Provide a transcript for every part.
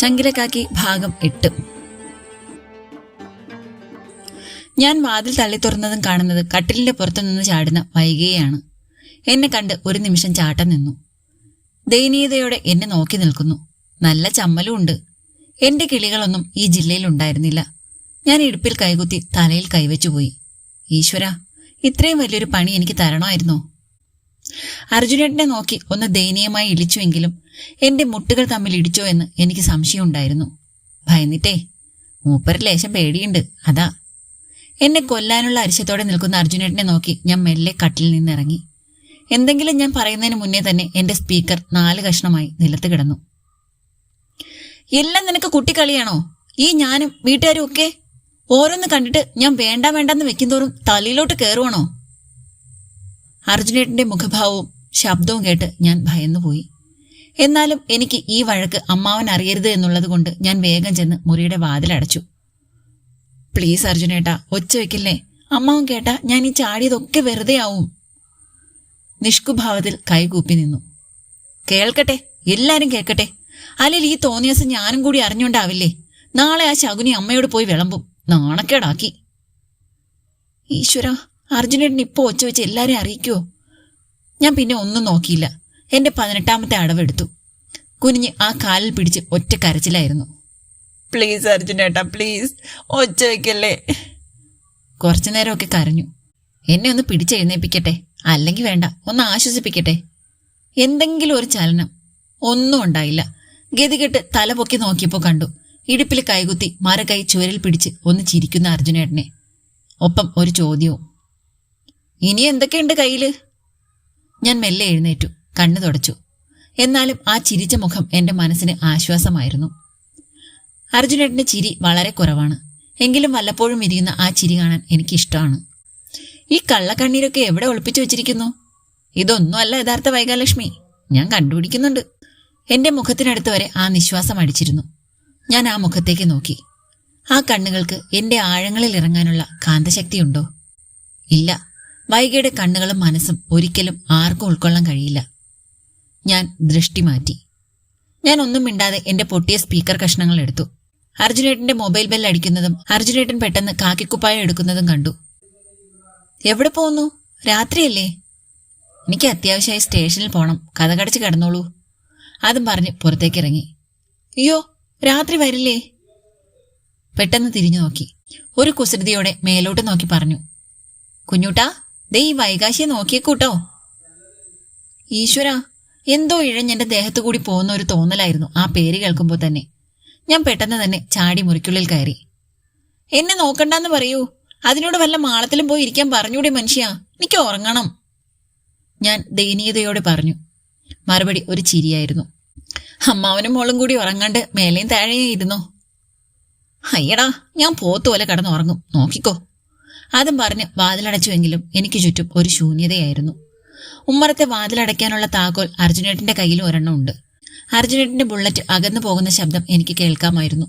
ചങ്കിലക്കാക്കി ഭാഗം എട്ട്. ഞാൻ വാതിൽ തള്ളി തുറന്നതും കാണുന്നത് കട്ടിലിന്റെ പുറത്തു നിന്ന് ചാടുന്ന വൈകിയാണ്. എന്നെ കണ്ട് ഒരു നിമിഷം ചാട്ടം നിന്നു. ദയനീയതയോടെ എന്നെ നോക്കി നിൽക്കുന്നു. നല്ല ചമ്മലും ഉണ്ട്. എന്റെ കിളികളൊന്നും ഈ ജില്ലയിൽ ഉണ്ടായിരുന്നില്ല. ഞാൻ ഇടുപ്പിൽ കൈകുത്തി തലയിൽ കൈവച്ചുപോയി. ഈശ്വര ഇത്രയും വലിയൊരു പണി എനിക്ക് തരണമായിരുന്നോ? അർജുനേട്ടനെ നോക്കി ഒന്ന് ദയനീയമായി ഇളിച്ചുവെങ്കിലും എന്റെ മുട്ടുകൾ തമ്മിൽ ഇടിച്ചോ എന്ന് എനിക്ക് സംശയമുണ്ടായിരുന്നു. ഭയന്നിട്ടേ മൂപ്പര് ലേശം പേടിയുണ്ട് അതാ. എന്നെ കൊല്ലാനുള്ള അരിശത്തോടെ നിൽക്കുന്ന അർജുനേട്ടനെ നോക്കി ഞാൻ മെല്ലെ കട്ടിൽ നിന്നിറങ്ങി. എന്തെങ്കിലും ഞാൻ പറയുന്നതിന് മുന്നേ തന്നെ എന്റെ സ്പീക്കർ നാല് കഷ്ണമായി നിലത്ത് കിടന്നു. എല്ലാം നിനക്ക് കുട്ടിക്കളിയാണോ? ഈ ഞാനും വീട്ടുകാരും ഒക്കെ? ഓരോന്ന് കണ്ടിട്ട് ഞാൻ വേണ്ട വേണ്ടെന്ന് വെക്കുന്തോറും തലയിലോട്ട് കയറുവാണോ അർജുനേട്ടന്റെ മുഖഭാവവും ശബ്ദവും കേട്ട് ഞാൻ ഭയന്നുപോയി. എന്നാലും എനിക്ക് ഈ വഴക്ക് അമ്മാവൻ അറിയരുത് എന്നുള്ളത് കൊണ്ട് ഞാൻ വേഗം ചെന്ന് മുറിയുടെ വാതിലടച്ചു പ്ലീസ് അർജുനേട്ടാ ഒച്ച വെക്കില്ലേ? അമ്മാവൻ കേട്ടാ ഞാൻ ഈ ചാടിയതൊക്കെ വെറുതെ ആവും. നിഷ്കുഭാവത്തിൽ കൈകൂപ്പി നിന്നു. കേൾക്കട്ടെ എല്ലാരും കേൾക്കട്ടെ. അല്ലെങ്കിൽ ഈ തോന്നിയസം ഞാനും കൂടി അറിഞ്ഞുകൊണ്ടാവില്ലേ? നാളെ ആ ശകുനി അമ്മയോട് പോയി വിളമ്പും. നാണക്കേടാക്കി. ഈശ്വര അർജുനേട്ടൻ ഇപ്പൊ ഒച്ച വെച്ച് എല്ലാരെയും അറിയിക്കുവോ? ഞാൻ പിന്നെ ഒന്നും നോക്കിയില്ല. എന്റെ പതിനെട്ടാമത്തെ അടവെടുത്തു. കുനിഞ്ഞ് ആ കാലിൽ പിടിച്ച് ഒറ്റ കരച്ചിലായിരുന്നു. പ്ലീസ് അർജുനേട്ടാ പ്ലീസ് ഒച്ച വയ്ക്കല്ലേ കുറച്ചു നേരമൊക്കെ കരഞ്ഞു. എന്നെ ഒന്ന് പിടിച്ചെഴുന്നേപ്പിക്കട്ടെ അല്ലെങ്കിൽ വേണ്ട ഒന്ന് ആശ്വസിപ്പിക്കട്ടെ? എന്തെങ്കിലും ഒരു ചലനം. ഒന്നും ഉണ്ടായില്ല. ഗതികെട്ട് തല പൊക്കി നോക്കിയപ്പോൾ കണ്ടു. ഇടുപ്പിൽ കൈകുത്തി മരകൈ ചുവരിൽ പിടിച്ച് ഒന്ന് ചിരിക്കുന്ന അർജുനേട്ടനെ. ഒപ്പം ഒരു ചോദ്യവും. ഇനി എന്തൊക്കെയുണ്ട് കയ്യിൽ? ഞാൻ മെല്ലെ എഴുന്നേറ്റു. കണ്ണു തുടച്ചു. എന്നാലും ആ ചിരിച്ച മുഖം എന്റെ മനസ്സിന് ആശ്വാസമായിരുന്നു. അർജുനേട്ടന്റെ ചിരി വളരെ കുറവാണ്. എങ്കിലും വല്ലപ്പോഴും വിരിയുന്ന ആ ചിരി കാണാൻ എനിക്കിഷ്ടമാണ്. ഈ കള്ളക്കണ്ണീരൊക്കെ എവിടെ ഒളിപ്പിച്ചു വെച്ചിരിക്കുന്നു? ഇതൊന്നുമല്ല യഥാർത്ഥ വൈകാലക്ഷ്മി. ഞാൻ കണ്ടുപിടിക്കുന്നുണ്ട്. എന്റെ മുഖത്തിനടുത്ത് വരെ ആ നിശ്വാസം അടിച്ചിരുന്നു. ഞാൻ ആ മുഖത്തേക്ക് നോക്കി. ആ കണ്ണുകൾക്ക് എന്റെ ആഴങ്ങളിൽ ഇറങ്ങാനുള്ള കാന്തശക്തിയുണ്ടോ? ഇല്ല. വൈകിയുടെ കണ്ണുകളും മനസ്സും ഒരിക്കലും ആർക്കും ഉൾക്കൊള്ളാൻ കഴിയില്ല. ഞാൻ ദൃഷ്ടി മാറ്റി. ഞാൻ ഒന്നും മിണ്ടാതെ എന്റെ പൊട്ടിയ സ്പീക്കർ കഷ്ണങ്ങൾ എടുത്തു. അർജുനേട്ടന്റെ മൊബൈൽ ബെൽ അടിക്കുന്നതും അർജുനേട്ടൻ പെട്ടെന്ന് കാക്കിക്കുപ്പായം എടുക്കുന്നതും കണ്ടു. എവിടെ പോകുന്നു രാത്രിയല്ലേ? എനിക്ക് അത്യാവശ്യമായി സ്റ്റേഷനിൽ പോണം. കഥ കടച്ച് കിടന്നോളൂ. അതും പറഞ്ഞ് പുറത്തേക്ക് ഇറങ്ങി അയ്യോ രാത്രി വരില്ലേ? പെട്ടെന്ന് തിരിഞ്ഞു നോക്കി. ഒരു കുസൃതിയോടെ മേലോട്ട് നോക്കി പറഞ്ഞു. കുഞ്ഞൂട്ടാ ദേ ഈ വൈകാശിയെ നോക്കിയേക്കൂട്ടോ ഈശ്വര എന്തോ ഇഴഞ്ഞെന്റെ ദേഹത്തു കൂടി പോകുന്ന ഒരു തോന്നലായിരുന്നു ആ പേര് കേൾക്കുമ്പോൾ തന്നെ. ഞാൻ പെട്ടെന്ന് തന്നെ ചാടി മുറിക്കുള്ളിൽ കയറി. എന്നെ നോക്കണ്ടെന്ന് പറയൂ. അതിനോട് വല്ല മാളത്തിലും പോയി ഇരിക്കാൻ പറഞ്ഞൂടെ മനുഷ്യ. എനിക്ക് ഉറങ്ങണം. ഞാൻ ദയനീയതയോടെ പറഞ്ഞു. മറുപടി ഒരു ചിരിയായിരുന്നു. അമ്മാവനും മോളും കൂടി ഉറങ്ങാണ്ട് മേലെയും താഴെയും ഇരുന്നോ? അയ്യടാ ഞാൻ പോത്തുപോലെ കിടന്നുറങ്ങും. നോക്കിക്കോ. അതും പറഞ്ഞ് വാതിലടച്ചുവെങ്കിലും എനിക്ക് ചുറ്റും ഒരു ശൂന്യതയായിരുന്നു. ഉമ്മറത്തെ വാതിലടയ്ക്കാനുള്ള താക്കോൽ അർജുനേട്ടന്റെ കയ്യിൽ ഒരെണ്ണം ഉണ്ട്. അർജുനേട്ടന്റെ ബുള്ളറ്റ് അകന്നു പോകുന്ന ശബ്ദം എനിക്ക് കേൾക്കാമായിരുന്നു.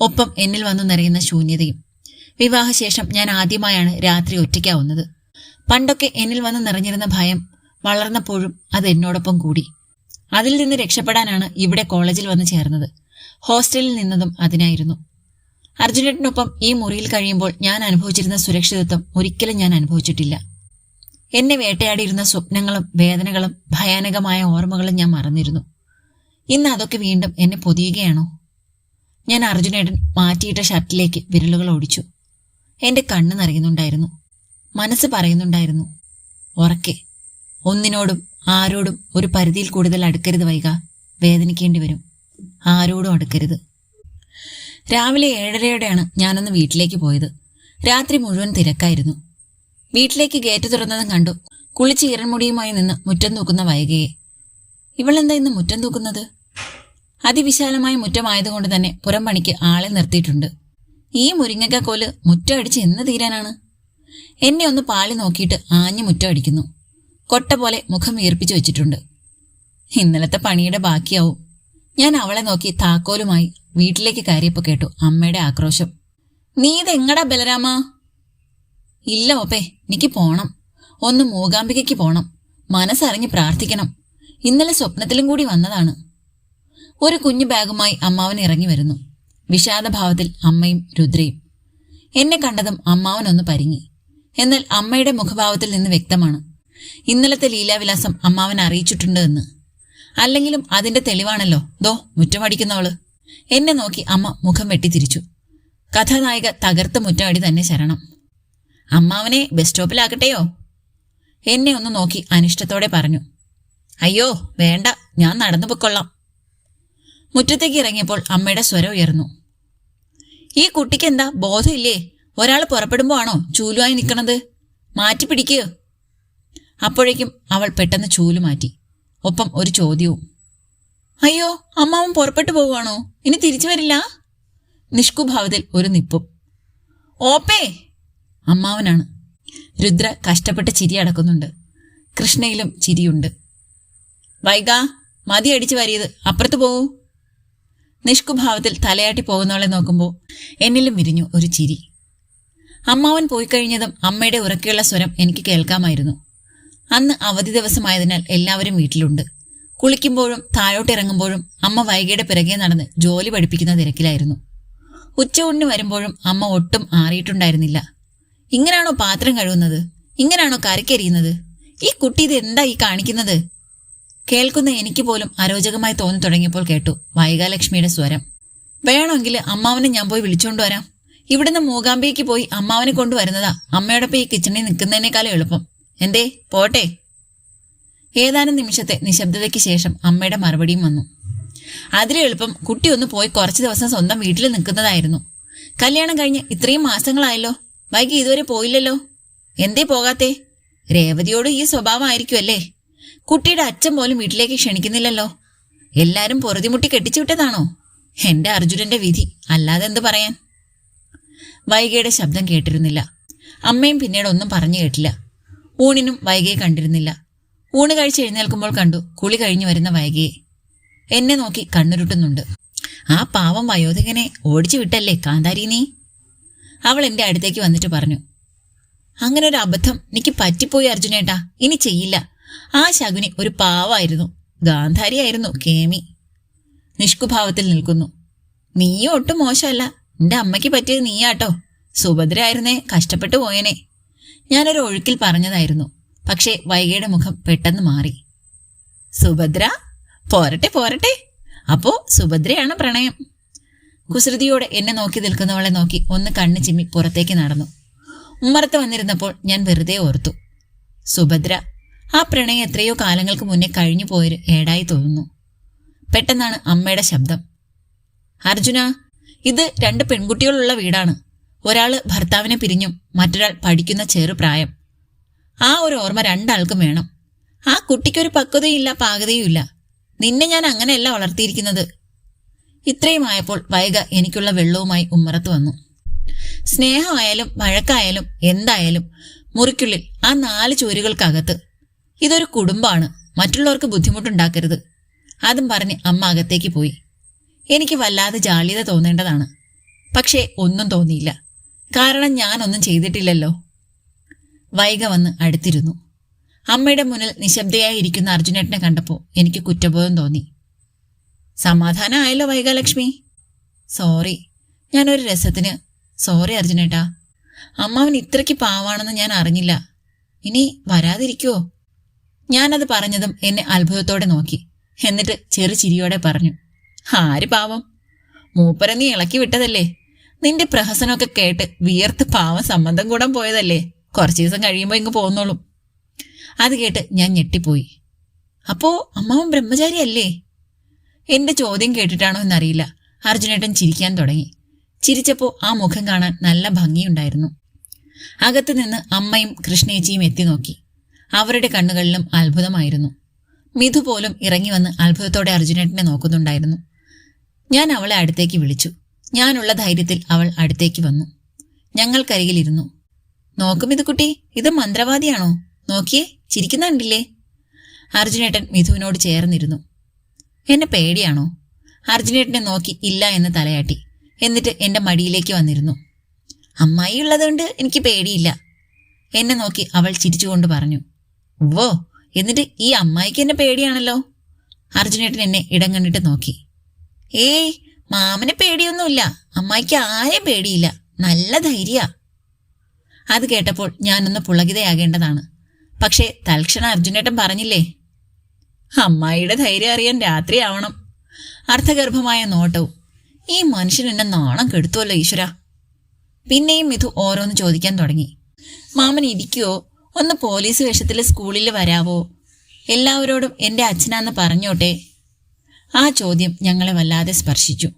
ഒപ്പം എന്നിൽ വന്നു നിറയുന്ന ശൂന്യതയും. വിവാഹശേഷം ഞാൻ ആദ്യമായാണ് രാത്രി ഒറ്റയ്ക്കാവുന്നത്. പണ്ടൊക്കെ എന്നിൽ വന്ന് നിറഞ്ഞിരുന്ന ഭയം വളർന്നപ്പോഴും അത് എന്നോടൊപ്പം കൂടി. അതിൽ നിന്ന് രക്ഷപ്പെടാനാണ് ഇവിടെ കോളേജിൽ വന്ന് ചേർന്നത്. ഹോസ്റ്റലിൽ നിന്നതും അതിനായിരുന്നു. അർജുനേട്ടനൊപ്പം ഈ മുറിയിൽ കഴിയുമ്പോൾ ഞാൻ അനുഭവിച്ചിരുന്ന സുരക്ഷിതത്വം ഒരിക്കലും ഞാൻ അനുഭവിച്ചിട്ടില്ല. എന്നെ വേട്ടയാടിയിരുന്ന സ്വപ്നങ്ങളും വേദനകളും ഭയാനകമായ ഓർമ്മകളും ഞാൻ മറന്നിരുന്നു. ഇന്ന് അതൊക്കെ വീണ്ടും എന്നെ പൊതിയുകയാണോ? ഞാൻ അർജുനേട്ടൻ മാറ്റിയിട്ട ഷർട്ടിലേക്ക് വിരലുകൾ ഓടിച്ചു. എന്റെ കണ്ണ് നിറയുന്നുണ്ടായിരുന്നു മനസ്സ് പറയുന്നുണ്ടായിരുന്നു ഉറക്കെ ഒന്നിനോടും ആരോടും ഒരു പരിധിയിൽ കൂടുതൽ അടുക്കരുത് വൈക വേദനിക്കേണ്ടി വരും. ആരോടും അടുക്കരുത്. രാവിലെ ഏഴരയോടെയാണ് ഞാനൊന്ന് വീട്ടിലേക്ക് പോയത്. രാത്രി മുഴുവൻ തിരക്കായിരുന്നു. വീട്ടിലേക്ക് ഗേറ്റ് തുറന്നതും കണ്ടു. കുളിച്ച് ഇരൺമുടിയുമായി നിന്ന് മുറ്റം തൂക്കുന്ന വൈകയെ. ഇവളെന്താ ഇന്ന് മുറ്റം തൂക്കുന്നത്? അതിവിശാലമായ മുറ്റമായതുകൊണ്ട് തന്നെ പുറം പണിക്ക് ആളെ നിർത്തിയിട്ടുണ്ട്. ഈ മുരിങ്ങക്ക കോൽ മുറ്റം അടിച്ച് എന്ന് തീരാനാണ്? എന്നെ ഒന്ന് പാളി നോക്കിയിട്ട് ആഞ്ഞു മുറ്റം അടിക്കുന്നു. കൊട്ട പോലെ മുഖം വീർപ്പിച്ചു വെച്ചിട്ടുണ്ട്. ഇന്നലത്തെ പണിയുടെ ബാക്കിയാവും. ഞാൻ അവളെ നോക്കി താക്കോലുമായി വീട്ടിലേക്ക് കയറിയപ്പോ കേട്ടു അമ്മയുടെ ആക്രോശം. നീ ഇതെങ്ങടാ ബലരാമ? ഇല്ല ഓപ്പേ എനിക്ക് പോണം. ഒന്ന് മൂകാംബികയ്ക്ക് പോണം. മനസ്സറിഞ്ഞ് പ്രാർത്ഥിക്കണം. ഇന്നലെ സ്വപ്നത്തിലും കൂടി വന്നതാണ്. ഒരു കുഞ്ഞു ബാഗുമായി അമ്മാവൻ ഇറങ്ങി വരുന്നു. വിഷാദഭാവത്തിൽ അമ്മയും രുദ്രയും. എന്നെ കണ്ടതും അമ്മാവൻ ഒന്ന് പരിങ്ങി. എന്നാൽ അമ്മയുടെ മുഖഭാവത്തിൽ നിന്ന് വ്യക്തമാണ്. ഇന്നലത്തെ ലീലാവിലാസം അമ്മാവൻ അറിയിച്ചിട്ടുണ്ട് എന്ന്. അല്ലെങ്കിലും അതിന്റെ തെളിവാണല്ലോ. ദോ മുറ്റമടിക്കുന്നവൾ എന്നെ നോക്കി അമ്മ മുഖം വെട്ടിത്തിരിച്ചു. കഥാനായിക തകർത്ത മുറ്റമടി തന്നെ ശരണം അമ്മാവനെ ബസ് സ്റ്റോപ്പിലാക്കട്ടെയോ? എന്നെ ഒന്ന് നോക്കി അനിഷ്ടത്തോടെ പറഞ്ഞു. അയ്യോ വേണ്ട ഞാൻ നടന്നു പൊക്കൊള്ളാം മുറ്റത്തേക്ക് ഇറങ്ങിയപ്പോൾ അമ്മയുടെ സ്വരം ഉയർന്നു. ഈ കുട്ടിക്ക് എന്താ ബോധമില്ലേ? ഒരാൾ പുറപ്പെടുമ്പോ ആണോ ചൂലുമായി നിൽക്കണത്? മാറ്റി പിടിക്കുക അപ്പോഴേക്കും അവൾ പെട്ടെന്ന് ചൂലു മാറ്റി. ഒപ്പം ഒരു ചോദ്യവും. അയ്യോ അമ്മാവൻ പുറപ്പെട്ടു പോവുകയാണോ? ഇനി തിരിച്ചു വരില്ല? നിഷ്കുഭാവത്തിൽ ഒരു നിപ്പും. ഓപ്പേ അമ്മാവനാണ്. രുദ്ര കഷ്ടപ്പെട്ട് ചിരി അടക്കുന്നുണ്ട്. കൃഷ്ണയിലും ചിരിയുണ്ട്. വൈക മതി അടിച്ചു വരിയത്. അപ്പുറത്ത് പോകൂ നിഷ്കുഭാവത്തിൽ തലയാട്ടി പോകുന്നവളെ നോക്കുമ്പോൾ എന്നിലും വിരിഞ്ഞു ഒരു ചിരി. അമ്മാവൻ പോയി കഴിഞ്ഞതും അമ്മയുടെ ഉറക്കെയുള്ള സ്വരം എനിക്ക് കേൾക്കാമായിരുന്നു. അന്ന് അവധി ദിവസമായതിനാൽ എല്ലാവരും വീട്ടിലുണ്ട്. കുളിക്കുമ്പോഴും താഴോട്ടിറങ്ങുമ്പോഴും അമ്മ വൈകിയുടെ പിറകെ നടന്ന് ജോലി പഠിപ്പിക്കുന്ന തിരക്കിലായിരുന്നു. ഉച്ചയൂണിന് വരുമ്പോഴും അമ്മ ഒട്ടും ആറിയിട്ടുണ്ടായിരുന്നില്ല. ഇങ്ങനാണോ പാത്രം കഴുകുന്നത്? ഇങ്ങനാണോ കരക്കരിയുന്നത് ഈ കുട്ടി ഇത് എന്താ ഈ കാണിക്കുന്നത്? കേൾക്കുന്ന എനിക്ക് പോലും അരോചകമായി തോന്നി തുടങ്ങിയപ്പോൾ കേട്ടു വൈകാലക്ഷ്മിയുടെ സ്വരം. വേണമെങ്കിൽ അമ്മാവനെ ഞാൻ പോയി വിളിച്ചുകൊണ്ടുവരാം വരാം. ഇവിടുന്ന് മൂകാംബിയേക്ക് പോയി അമ്മാവനെ കൊണ്ടുവരുന്നതാ അമ്മയോടൊപ്പം ഈ കിച്ചണിൽ നിൽക്കുന്നതിനേക്കാളും എളുപ്പം. എന്തേ? പോട്ടെ. ഏതാനും നിമിഷത്തെ നിശബ്ദതയ്ക്ക് ശേഷം അമ്മയുടെ മറുപടിയും വന്നു. അതിലെളുപ്പം കുട്ടി ഒന്ന് പോയി കുറച്ച് ദിവസം സ്വന്തം വീട്ടിൽ നിൽക്കുന്നതായിരുന്നു. കല്യാണം കഴിഞ്ഞ് ഇത്രയും മാസങ്ങളായല്ലോ. വൈകി ഇതുവരെ പോയില്ലല്ലോ. എന്തേ പോകാത്തേ? രേവതിയോട് ഈ സ്വഭാവമായിരിക്കും അല്ലേ കുട്ടിയുടെ അച്ഛൻ പോലും വീട്ടിലേക്ക് ക്ഷണിക്കുന്നില്ലല്ലോ. എല്ലാരും പൊറുതിമുട്ടി കെട്ടിച്ചു വിട്ടതാണോ എന്റെ അർജുനന്റെ വിധി അല്ലാതെ എന്ത് പറയാൻ? വൈകയുടെ ശബ്ദം കേട്ടിരുന്നില്ല. അമ്മയും പിന്നീട് ഒന്നും പറഞ്ഞു കേട്ടില്ല. ഊണിനും വൈകയെ കണ്ടിരുന്നില്ല. ഊണ് കഴിച്ച് എഴുന്നേൽക്കുമ്പോൾ കണ്ടു കുളി കഴിഞ്ഞു വരുന്ന വൈകയെ. എന്നെ നോക്കി കണ്ണുരുട്ടുന്നുണ്ട്. ആ പാവം വയോധികനെ ഓടിച്ചു വിട്ടല്ലേ കാന്താരി നീ? അവൾ എന്റെ അടുത്തേക്ക് വന്നിട്ട് പറഞ്ഞു അങ്ങനെ ഒരു അബദ്ധം എനിക്ക് പറ്റിപ്പോയി അർജുനേട്ടാ ഇനി ചെയ്യില്ല. ആ ശകുനി ഒരു പാവായിരുന്നു ഗാന്ധാരിയായിരുന്നു കേമി. നിഷ്കുഭാവത്തിൽ നിൽക്കുന്നു നീയും ഒട്ടും മോശമല്ല എന്റെ അമ്മയ്ക്ക് പറ്റിയത് നീയാട്ടോ സുഭദ്ര ആയിരുന്നേ കഷ്ടപ്പെട്ടു പോയനെ. ഞാനൊരു ഒഴുക്കിൽ പറഞ്ഞതായിരുന്നു പക്ഷേ വൈകയുടെ മുഖം പെട്ടെന്ന് മാറി. സുഭദ്ര പോരട്ടെ പോരട്ടെ അപ്പോ സുഭദ്രയാണ് പ്രണയം. കുസൃതിയോടെ എന്നെ നോക്കി നിൽക്കുന്നവളെ നോക്കി ഒന്ന് കണ്ണ് ചിമ്മി പുറത്തേക്ക് നടന്നു. ഉമ്മറത്ത് വന്നിരുന്നപ്പോൾ ഞാൻ വെറുതെ ഓർത്തു. സുഭദ്ര ആ പ്രണയം എത്രയോ കാലങ്ങൾക്ക് മുന്നേ കഴിഞ്ഞു പോയൊരു ഏടായി തോന്നുന്നു. പെട്ടെന്നാണ് അമ്മയുടെ ശബ്ദം. അർജുന ഇത് രണ്ട് പെൺകുട്ടികളുള്ള വീടാണ്. ഒരാൾ ഭർത്താവിനെ പിരിഞ്ഞും മറ്റൊരാൾ പഠിക്കുന്ന ചെറുപ്രായം. ആ ഒരു ഓർമ്മ രണ്ടാൾക്കും വേണം. ആ കുട്ടിക്കൊരു പക്വതയില്ല പാകതയുമില്ല. നിന്നെ ഞാൻ അങ്ങനെയല്ല വളർത്തിയിരിക്കുന്നത്. ഇത്രയുമായപ്പോൾ വൈക എനിക്കുള്ള വെള്ളവുമായി ഉമ്മറത്ത് വന്നു. സ്നേഹമായാലും വഴക്കായാലും എന്തായാലും മുറിക്കുള്ളിൽ ആ നാല് ചുവരുകൾക്കകത്ത് ഇതൊരു കുടുംബമാണ് മറ്റുള്ളവർക്ക് ബുദ്ധിമുട്ടുണ്ടാക്കരുത്. അതും പറഞ്ഞ് അമ്മ അകത്തേക്ക് പോയി. എനിക്ക് വല്ലാതെ ജാള്യത തോന്നേണ്ടതാണ്. പക്ഷേ ഒന്നും തോന്നിയില്ല. കാരണം ഞാനൊന്നും ചെയ്തിട്ടില്ലല്ലോ. വൈക വന്ന് അടുത്തിരുന്നു. അമ്മയുടെ മുന്നിൽ നിശബ്ദയായി ഇരിക്കുന്ന അർജുനേട്ടനെ കണ്ടപ്പോൾ എനിക്ക് കുറ്റബോധം തോന്നി. സമാധാനമായല്ലോ വൈകാലക്ഷ്മി. സോറി ഞാനൊരു രസത്തിന് സോറി അർജുനേട്ടാ. അമ്മാവൻ ഇത്രയ്ക്ക് പാവാണെന്ന് ഞാൻ അറിഞ്ഞില്ല. ഇനി വരാതിരിക്കുവോ? ഞാനത് പറഞ്ഞതും എന്നെ അത്ഭുതത്തോടെ നോക്കി. എന്നിട്ട് ചെറു ചിരിയോടെ പറഞ്ഞു ആര് പാവം? മൂപ്പര നീ ഇളക്കി വിട്ടതല്ലേ? നിന്റെ പ്രഹസനമൊക്കെ കേട്ട് വിയർത്ത് പാവം സംബന്ധം കൂടാൻ പോയതല്ലേ? കുറച്ചു ദിവസം കഴിയുമ്പോൾ ഇങ്ങ് പോന്നോളും. അത് കേട്ട് ഞാൻ ഞെട്ടിപ്പോയി. അപ്പോ അമ്മാവൻ ബ്രഹ്മചാരിയല്ലേ? എന്റെ ചോദ്യം കേട്ടിട്ടാണോ എന്നറിയില്ല. അർജുനേട്ടൻ ചിരിക്കാൻ തുടങ്ങി. ചിരിച്ചപ്പോൾ ആ മുഖം കാണാൻ നല്ല ഭംഗിയുണ്ടായിരുന്നു. അകത്തു നിന്ന് അമ്മയും കൃഷ്ണേച്ചിയും എത്തി നോക്കി. അവരുടെ കണ്ണുകളിലും അത്ഭുതമായിരുന്നു. മിഥു പോലും ഇറങ്ങി വന്ന് അത്ഭുതത്തോടെ അർജുനേട്ടനെ നോക്കുന്നുണ്ടായിരുന്നു. ഞാൻ അവളെ അടുത്തേക്ക് വിളിച്ചു. ഞാനുള്ള ധൈര്യത്തിൽ അവൾ അടുത്തേക്ക് വന്നു. ഞങ്ങൾക്കരികിലിരുന്നു നോക്കും ഇത് കുട്ടി ഇത് മന്ത്രവാദിയാണോ? നോക്കിയേ ചിരിക്കുന്നുണ്ടില്ലേ അർജുനേട്ടൻ മിഥുവിനോട് ചേർന്നിരുന്നു. എന്നെ പേടിയാണോ? അർജുനേട്ടനെ നോക്കി ഇല്ല എന്ന് തലയാട്ടി. എന്നിട്ട് എന്റെ മടിയിലേക്ക് വന്നിരുന്നു. അമ്മായി ഉള്ളതുകൊണ്ട് എനിക്ക് പേടിയില്ല. എന്നെ നോക്കി അവൾ ചിരിച്ചുകൊണ്ട് പറഞ്ഞു. വോ എന്നിട്ട് ഈ അമ്മായിക്ക് എന്നെ പേടിയാണല്ലോ? അർജുനേട്ടൻ എന്നെ ഇടം കണ്ടിട്ട് നോക്കി. ഏയ് മാമനെ പേടിയൊന്നുമില്ല. അമ്മായിക്ക് ആരെയും പേടിയില്ല. നല്ല ധൈര്യ. അത് കേട്ടപ്പോൾ ഞാനൊന്ന് പുളകിതയാകേണ്ടതാണ്. പക്ഷേ തൽക്ഷണം അർജുനേട്ടൻ പറഞ്ഞില്ലേ അമ്മായിയുടെ ധൈര്യം അറിയാൻ രാത്രിയാവണം അർത്ഥഗർഭമായ നോട്ടവും. ഈ മനുഷ്യൻ എന്നെ നാണം കെടുത്തുവല്ലോ ഈശ്വര. പിന്നെയും മിഥു ഓരോന്ന് ചോദിക്കാൻ തുടങ്ങി. മാമൻ ഇരിക്കുവോ? ഒന്ന് പോലീസ് വേഷത്തിൽ സ്കൂളിൽ വരാവോ? എല്ലാവരോടും എന്റെ അച്ഛനാന്ന് പറഞ്ഞോട്ടെ? ആ ചോദ്യം ഞങ്ങളെ വല്ലാതെ സ്പർശിച്ചു.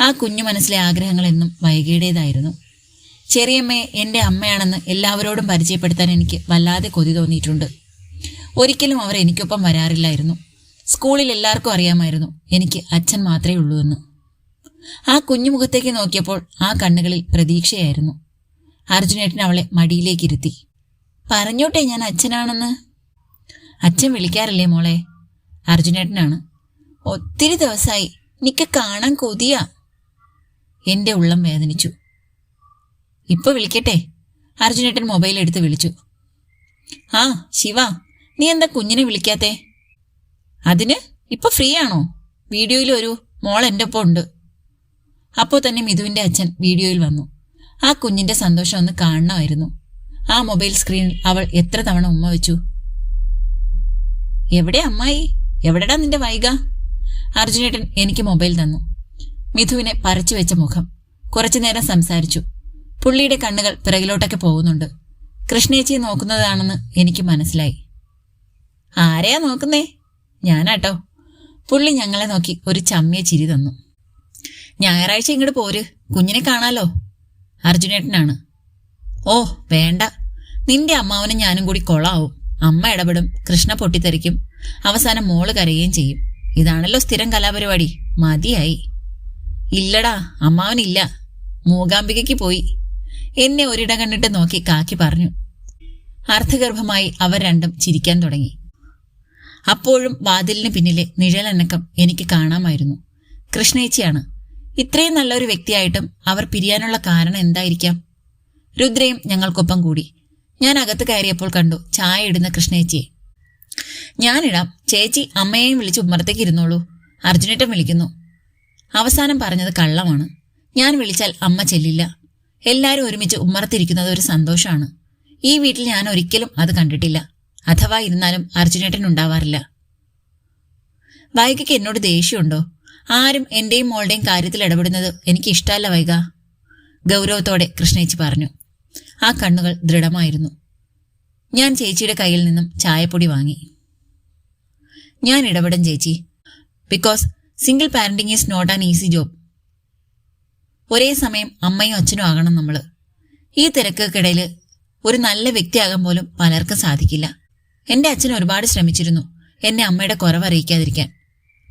ആ കുഞ്ഞു മനസ്സിലെ ആഗ്രഹങ്ങളെന്നും വൈകിയുടേതായിരുന്നു. ചെറിയമ്മയെ എന്റെ അമ്മയാണെന്ന് എല്ലാവരോടും പരിചയപ്പെടുത്താൻ എനിക്ക് വല്ലാതെ കൊതി തോന്നിയിട്ടുണ്ട്. ഒരിക്കലും അവർ എനിക്കൊപ്പം വരാറില്ലായിരുന്നു. സ്കൂളിൽ എല്ലാവർക്കും അറിയാമായിരുന്നു. എനിക്ക് അച്ഛൻ മാത്രമേ ഉള്ളൂ എന്ന്. ആ കുഞ്ഞു മുഖത്തേക്ക് നോക്കിയപ്പോൾ ആ കണ്ണുകളിൽ പ്രതീക്ഷയായിരുന്നു. അർജുനേട്ടൻ അവളെ മടിയിലേക്ക് ഇരുത്തി പറഞ്ഞോട്ടെ ഞാൻ അച്ഛനാണെന്ന്. അച്ഛൻ വിളിക്കാറില്ലേ മോളെ? അർജുനേട്ടനാണ്. ഒത്തിരി ദിവസമായി നിക്ക് കാണാൻ കൊതിയ. എന്റെ ഉള്ളം വേദനിച്ചു. ഇപ്പൊ വിളിക്കട്ടെ? അർജുനേട്ടൻ മൊബൈൽ എടുത്ത് വിളിച്ചു. ആ ശിവ. നീ എന്താ കുഞ്ഞിനെ വിളിക്കാത്തെ? അതിന് ഇപ്പൊ ഫ്രീ ആണോ വീഡിയോയിൽ ഒരു മോൾ എന്റെ ഒപ്പം ഉണ്ട്. അപ്പോൾ തന്നെ മിഥുവിന്റെ അച്ഛൻ വീഡിയോയിൽ വന്നു. ആ കുഞ്ഞിന്റെ സന്തോഷം ഒന്ന് കാണണമായിരുന്നു. ആ മൊബൈൽ സ്ക്രീനിൽ അവൾ എത്ര തവണ ഉമ്മ വെച്ചു? എവിടെ അമ്മായി? എവിടെടാ നിന്റെ വൈക അർജുനേട്ടൻ എനിക്ക് മൊബൈൽ തന്നു. മിഥുവിനെ പറിച്ചു വെച്ച മുഖം. കുറച്ചുനേരം സംസാരിച്ചു. പുള്ളിയുടെ കണ്ണുകൾ പിറകിലോട്ടൊക്കെ പോകുന്നുണ്ട്. കൃഷ്ണേച്ചിയെ നോക്കുന്നതാണെന്ന് എനിക്ക് മനസ്സിലായി. ആരെയാ നോക്കുന്നേ? ഞാനാട്ടോ. പുള്ളി ഞങ്ങളെ നോക്കി ഒരു ചമ്മിയ ചിരി തന്നു. ഞായറാഴ്ച ഇങ്ങോട്ട് പോര്. കുഞ്ഞിനെ കാണാലോ? അർജുനേട്ടനാണ്. ഓ വേണ്ട. നിന്റെ അമ്മാവനും ഞാനും കൂടി കൊളാവും. അമ്മ ഇടപെടും. കൃഷ്ണ പൊട്ടിത്തെറിക്കും. അവസാനം മോൾ കരയുകയും ചെയ്യും. ഇതാണല്ലോ സ്ഥിരം കലാപരിപാടി. മതിയായി. ഇല്ലടാ അമ്മാവനില്ല. മൂകാംബികയ്ക്ക് പോയി. എന്നെ ഒരിട കണ്ടിട്ട് നോക്കി കാക്കി പറഞ്ഞു. അർത്ഥഗർഭമായി അവർ രണ്ടും ചിരിക്കാൻ തുടങ്ങി. അപ്പോഴും വാതിലിന് പിന്നിലെ നിഴലനക്കം എനിക്ക് കാണാമായിരുന്നു. കൃഷ്ണേച്ചിയാണ്. ഇത്രയും നല്ലൊരു വ്യക്തിയായിട്ടും അവർ പിരിയാനുള്ള കാരണം എന്തായിരിക്കാം? രുദ്രയും ഞങ്ങൾക്കൊപ്പം കൂടി. ഞാൻ അകത്ത് കയറിയപ്പോൾ കണ്ടു ചായ ഇടുന്ന കൃഷ്ണേച്ചിയെ. ഞാനിടാം. ചേച്ചി അമ്മയെയും വിളിച്ച് ഉമ്മറത്തേക്ക് ഇരുന്നോളൂ. അർജുനേട്ടൻ വിളിക്കുന്നു. അവസാനം പറഞ്ഞത് കള്ളമാണ്. ഞാൻ വിളിച്ചാൽ അമ്മ ചെല്ലില്ല. എല്ലാവരും ഒരുമിച്ച് ഉമ്മറത്തിരിക്കുന്നത് ഒരു സന്തോഷമാണ്. ഈ വീട്ടിൽ ഞാൻ ഒരിക്കലും അത് കണ്ടിട്ടില്ല. അഥവാ ഇരുന്നാലും അർജുനേട്ടൻ ഉണ്ടാവാറില്ല. വൈകയ്ക്ക് എന്നോട് ദേഷ്യമുണ്ടോ? ആരും എന്റെയും മോളുടെയും കാര്യത്തിൽ ഇടപെടുന്നത് എനിക്ക് ഇഷ്ടമല്ല വൈക ഗൗരവത്തോടെ കൃഷ്ണേച്ചി പറഞ്ഞു. ആ കണ്ണുകൾ ദൃഢമായിരുന്നു. ഞാൻ ചേച്ചിയുടെ കയ്യിൽ നിന്നും ചായപ്പൊടി വാങ്ങി. ഞാൻ ഇടപെടും ചേച്ചി. Because single parenting is not an easy job. ഒരേ സമയം അമ്മയും അച്ഛനും ആകണം നമ്മൾ ഈ തിരക്കുകൾക്കിടയിൽ ഒരു നല്ല വ്യക്തിയാകാൻ പോലും പലർക്കും സാധിക്കില്ല. എന്റെ അച്ഛൻ ഒരുപാട് ശ്രമിച്ചിരുന്നു എന്നെ അമ്മയുടെ കുറവറിയിക്കാതിരിക്കാൻ.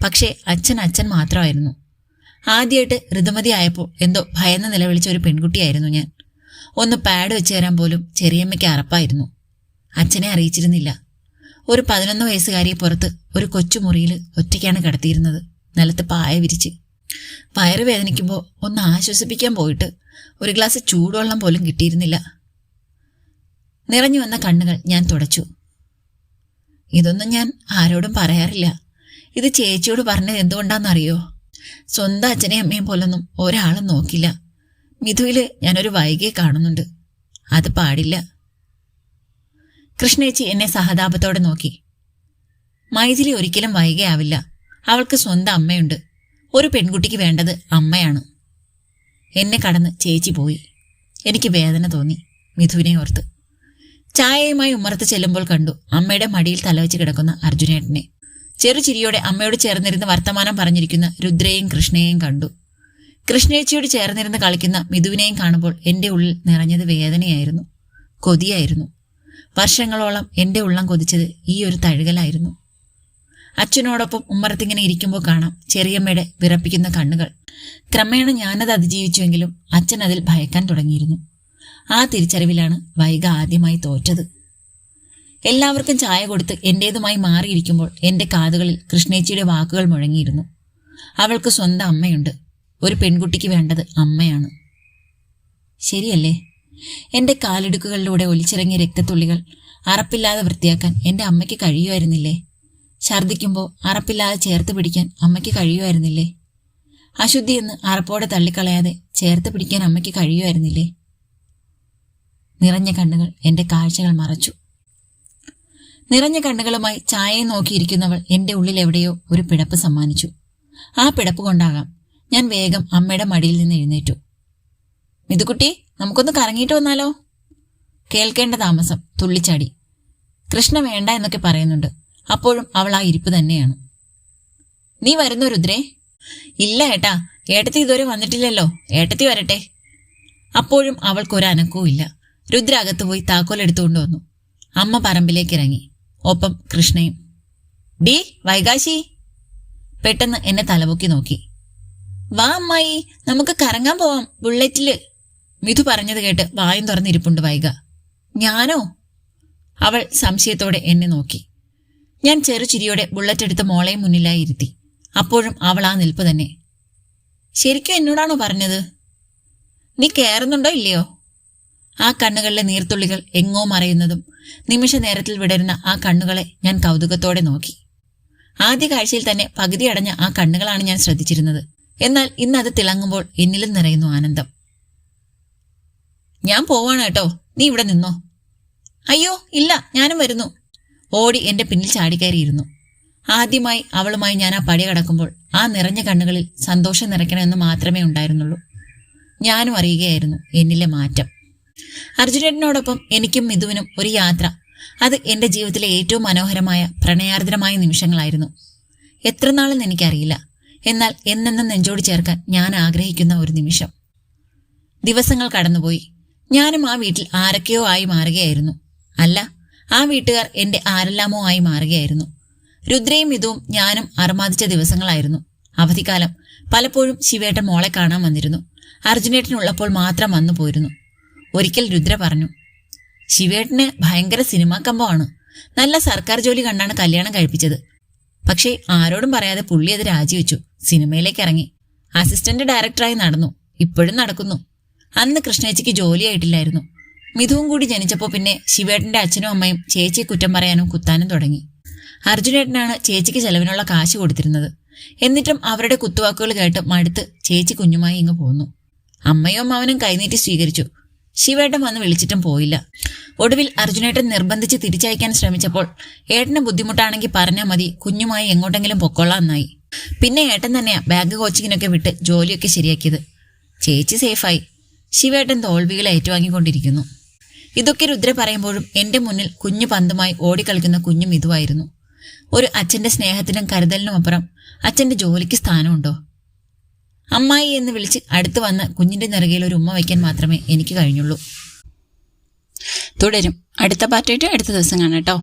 പക്ഷേ അച്ഛൻ അച്ഛൻ മാത്രമായിരുന്നു. ആദ്യമായിട്ട് ഋതുമതി ആയപ്പോൾ എന്തോ ഭയന്ന് നിലവിളിച്ച ഒരു പെൺകുട്ടിയായിരുന്നു ഞാൻ. ഒന്ന് പാഡ് വെച്ച് തരാൻ പോലും ചെറിയമ്മയ്ക്ക് അറപ്പായിരുന്നു. അച്ഛനെ അറിയിച്ചിരുന്നില്ല. ഒരു പതിനൊന്ന് വയസ്സുകാരിയെ പുറത്ത് ഒരു കൊച്ചുമുറിയിൽ ഒറ്റയ്ക്കാണ് കിടത്തിയിരുന്നത്. നിലത്ത് പായ വിരിച്ച്. വയറ് വേദനിക്കുമ്പോൾ ഒന്ന് ആശ്വസിപ്പിക്കാൻ പോയിട്ട് ഒരു ഗ്ലാസ് ചൂടുവെള്ളം പോലും കിട്ടിയിരുന്നില്ല. നിറഞ്ഞു വന്ന കണ്ണുകൾ ഞാൻ തുടച്ചു. ഇതൊന്നും ഞാൻ ആരോടും പറയാറില്ല. ഇത് ചേച്ചിയോട് പറഞ്ഞത് എന്തുകൊണ്ടാണെന്നറിയോ? സ്വന്തം അച്ഛനെയും അമ്മയും പോലൊന്നും ഒരാളും നോക്കില്ല. മിഥുവിൽ ഞാനൊരു വൈകിയെ കാണുന്നുണ്ട്. അത് പാടില്ല. കൃഷ്ണേച്ചി എന്നെ സഹതാപത്തോടെ നോക്കി. മൈഥിലി ഒരിക്കലും വൈകിയാവില്ല. അവൾക്ക് സ്വന്തം അമ്മയുണ്ട്. ഒരു പെൺകുട്ടിക്ക് വേണ്ടത് അമ്മയാണ്. എന്നെ കടന്ന് ചേച്ചി പോയി. എനിക്ക് വേദന തോന്നി മിഥുവിനെ ഓർത്ത്. ചായയുമായി ഉമ്മറത്ത് ചെല്ലുമ്പോൾ കണ്ടു അമ്മയുടെ മടിയിൽ തലവെച്ച് കിടക്കുന്ന അർജുനേട്ടനെ ചെറുചിരിയോടെ അമ്മയോട് ചേർന്നിരുന്ന് വർത്തമാനം പറഞ്ഞിരിക്കുന്ന രുദ്രയെയും കൃഷ്ണയെയും കണ്ടു. കൃഷ്ണേച്ചിയോട് ചേർന്നിരുന്ന് കളിക്കുന്ന മിഥുവിനെയും കാണുമ്പോൾ എന്റെ ഉള്ളിൽ നിറഞ്ഞത് വേദനയായിരുന്നു. കൊതിയായിരുന്നു. വർഷങ്ങളോളം എന്റെ ഉള്ളം കൊതിച്ചത് ഈ ഒരു തഴുകലായിരുന്നു. അച്ഛനോടൊപ്പം ഉമ്മറത്തിങ്ങനെ ഇരിക്കുമ്പോൾ കാണാം ചെറിയമ്മയുടെ വിറപ്പിക്കുന്ന കണ്ണുകൾ. ക്രമേണ ഞാനത് അതിജീവിച്ചുവെങ്കിലും അച്ഛൻ അതിൽ ഭയക്കാൻ തുടങ്ങിയിരുന്നു. ആ തിരിച്ചറിവിലാണ് വൈഗ ആദ്യമായി തോറ്റത്. എല്ലാവർക്കും ചായ കൊടുത്ത് എന്റേതുമായി മാറിയിരിക്കുമ്പോൾ എന്റെ കാതുകളിൽ കൃഷ്ണേച്ചിയുടെ വാക്കുകൾ മുഴങ്ങിയിരുന്നു. അവൾക്ക് സ്വന്തം അമ്മയുണ്ട്. ഒരു പെൺകുട്ടിക്ക് വേണ്ടത് അമ്മയാണ്. ശരിയല്ലേ? എന്റെ കാലിടുക്കുകളിലൂടെ ഒലിച്ചിറങ്ങിയ രക്തത്തുള്ളികൾ അറപ്പില്ലാതെ വൃത്തിയാക്കാൻ എന്റെ അമ്മയ്ക്ക് കഴിയുമായിരുന്നില്ലേ? ഛർദ്ദിക്കുമ്പോൾ അറപ്പില്ലാതെ ചേർത്ത് പിടിക്കാൻ അമ്മയ്ക്ക് കഴിയുമായിരുന്നില്ലേ? അശുദ്ധിയെന്ന് അറപ്പോടെ തള്ളിക്കളയാതെ ചേർത്ത് പിടിക്കാൻ അമ്മയ്ക്ക് കഴിയുമായിരുന്നില്ലേ? നിറഞ്ഞ കണ്ണുകൾ എന്റെ കാഴ്ചകൾ മറച്ചു. നിറഞ്ഞ കണ്ണുകളുമായി ചായയെ നോക്കിയിരിക്കുന്നവൾ എന്റെ ഉള്ളിൽ എവിടെയോ ഒരു പിടപ്പ് സമ്മാനിച്ചു. ആ പിടപ്പ് കൊണ്ടാകാം ഞാൻ വേഗം അമ്മയുടെ മടിയിൽ നിന്ന് എഴുന്നേറ്റു. മിതുകുട്ടി നമുക്കൊന്ന് കറങ്ങിയിട്ട് വന്നാലോ? കേൾക്കേണ്ട താമസം തുള്ളിച്ചാടി. കൃഷ്ണ വേണ്ട എന്നൊക്കെ പറയുന്നുണ്ട്. അപ്പോഴും അവൾ ആ ഇരിപ്പ് തന്നെയാണ്. നീ വരുന്നു രുദ്രേ? ഇല്ല ഏട്ടാ ഏട്ടത്തി ഇതുവരെ വന്നിട്ടില്ലല്ലോ. ഏട്ടത്തി വരട്ടെ. അപ്പോഴും അവൾക്കൊരനക്കവും ഇല്ല രുദ്ര അകത്ത് പോയി താക്കോൽ എടുത്തുകൊണ്ട് വന്നു. അമ്മ പറമ്പിലേക്ക് ഇറങ്ങി. ഒപ്പം കൃഷ്ണയും. ഡി വൈകാശി. പെട്ടെന്ന് എന്നെ തലപൊക്കി നോക്കി. വാ അമ്മായി നമുക്ക് കറങ്ങാൻ പോവാം ബുള്ളറ്റിൽ. മിഥു പറഞ്ഞത് കേട്ട് വായും തുറന്നിരിപ്പുണ്ട് വൈക ഞാനോ? അവൾ സംശയത്തോടെ എന്നെ നോക്കി. ഞാൻ ചെറുചിരിയോടെ ബുള്ളറ്റ് എടുത്ത് മോളെ മുന്നിലായി ഇരുത്തി. അപ്പോഴും അവൾ ആ നിൽപ്പ് തന്നെ. ശരിക്കും എന്നോടാണോ പറഞ്ഞത്? നീ കയറുന്നുണ്ടോ ഇല്ലയോ? ആ കണ്ണുകളിലെ നീർത്തുള്ളികൾ എങ്ങോ മറയുന്നതും നിമിഷ നേരത്തിൽ വിടരുന്ന ആ കണ്ണുകളെ ഞാൻ കൗതുകത്തോടെ നോക്കി. ആദ്യ കാഴ്ചയിൽ തന്നെ പകുതി അടഞ്ഞ ആ കണ്ണുകളാണ് ഞാൻ ശ്രദ്ധിച്ചിരുന്നത്. എന്നാൽ ഇന്ന് അത് തിളങ്ങുമ്പോൾ എന്നിലും നിറയുന്നു ആനന്ദം. ഞാൻ പോവാണ് കേട്ടോ. നീ ഇവിടെ നിന്നോ? അയ്യോ ഇല്ല ഞാനും വരുന്നു. ഓടി എന്റെ പിന്നിൽ ചാടിക്കയറിയിരുന്നു. ആദ്യമായി അവളുമായി ഞാൻ ആ പടി കടക്കുമ്പോൾ ആ നിറഞ്ഞ കണ്ണുകളിൽ സന്തോഷം നിറയ്ക്കണമെന്ന് മാത്രമേ ഉണ്ടായിരുന്നുള്ളൂ. ഞാനും അറിയുകയായിരുന്നു എന്നിലെ മാറ്റം. അർജുനേട്ടനോടൊപ്പം എനിക്കും മിഥുവിനും ഒരു യാത്ര. അത് എന്റെ ജീവിതത്തിലെ ഏറ്റവും മനോഹരമായ പ്രണയാർദ്രമായ നിമിഷങ്ങളായിരുന്നു. എത്ര നാളെന്ന് എനിക്കറിയില്ല. എന്നാൽ എന്നെന്നും നെഞ്ചോട് ചേർക്കാൻ ഞാൻ ആഗ്രഹിക്കുന്ന ഒരു നിമിഷം. ദിവസങ്ങൾ കടന്നുപോയി. ഞാനും ആ വീട്ടിൽ ആരൊക്കെയോ ആയി മാറുകയായിരുന്നു. അല്ല ആ വീട്ടുകാർ എന്റെ ആരെല്ലാമോ ആയി മാറുകയായിരുന്നു. രുദ്രയും ഇതും ഞാനും അർമാദിച്ച ദിവസങ്ങളായിരുന്നു. അവധിക്കാലം പലപ്പോഴും ശിവേട്ടൻ മോളെ കാണാൻ വന്നിരുന്നു. അർജുനേട്ടനുള്ളപ്പോൾ മാത്രം വന്നു പോയിരുന്നു ഒരിക്കൽ രുദ്ര പറഞ്ഞു ശിവേട്ടന് ഭയങ്കര സിനിമാ കമ്പമാണ്. നല്ല സർക്കാർ ജോലി കണ്ടാണ് കല്യാണം കഴിപ്പിച്ചത്. പക്ഷേ ആരോടും പറയാതെ പുള്ളി അത് രാജിവെച്ചു. സിനിമയിലേക്ക് ഇറങ്ങി. അസിസ്റ്റന്റ് ഡയറക്ടറായി നടന്നു. ഇപ്പോഴും നടക്കുന്നു. അന്ന് കൃഷ്ണേച്ചിക്ക് ജോലിയായിട്ടില്ലായിരുന്നു. മിഥുവും കൂടി ജനിച്ചപ്പോൾ പിന്നെ ശിവേട്ടന്റെ അച്ഛനും അമ്മയും ചേച്ചിയെ കുറ്റം പറയാനും കുത്താനും തുടങ്ങി. അർജുനേട്ടനാണ് ചേച്ചിക്ക് ചെലവിനുള്ള കാശ് കൊടുത്തിരുന്നത്. എന്നിട്ടും അവരുടെ കുത്തുവാക്കുകൾ കേട്ട് മടുത്ത് ചേച്ചി കുഞ്ഞുമായി ഇങ്ങ് പോന്നു. അമ്മയും അവനും കൈനീട്ടി സ്വീകരിച്ചു. ശിവേട്ടൻ വന്ന് വിളിച്ചിട്ടും പോയില്ല. ഒടുവിൽ അർജുനേട്ടൻ നിർബന്ധിച്ച് തിരിച്ചയക്കാൻ ശ്രമിച്ചപ്പോൾ ഏട്ടന് ബുദ്ധിമുട്ടാണെങ്കിൽ പറഞ്ഞാൽ മതി കുഞ്ഞുമായി എങ്ങോട്ടെങ്കിലും പൊക്കോളാം എന്നായി പിന്നെ ഏട്ടൻ തന്നെയാ ബാഗ് കോച്ചിങ്ങിനൊക്കെ വിട്ട് ജോലിയൊക്കെ ശരിയാക്കിയത്. ചേച്ചി സേഫായി. ശിവേട്ടൻ തോൽവികൾ ഏറ്റുവാങ്ങിക്കൊണ്ടിരിക്കുന്നു. ഇതൊക്കെ രുദ്ര പറയുമ്പോഴും എന്റെ മുന്നിൽ കുഞ്ഞു പന്തുമായി ഓടിക്കളിക്കുന്ന കുഞ്ഞും ഇതുമായിരുന്നു. ഒരു അച്ഛന്റെ സ്നേഹത്തിനും കരുതലിനും അപ്പുറം അച്ഛന്റെ ജോലിക്ക് സ്ഥാനമുണ്ടോ? അമ്മായി എന്ന് വിളിച്ച് അടുത്ത് വന്ന് കുഞ്ഞിന്റെ നിറകയിൽ ഒരു ഉമ്മ വയ്ക്കാൻ മാത്രമേ എനിക്ക് കഴിഞ്ഞുള്ളൂ. തുടരും. അടുത്ത പാർട്ടിയായിട്ട് അടുത്ത ദിവസം കാണാം കേട്ടോ.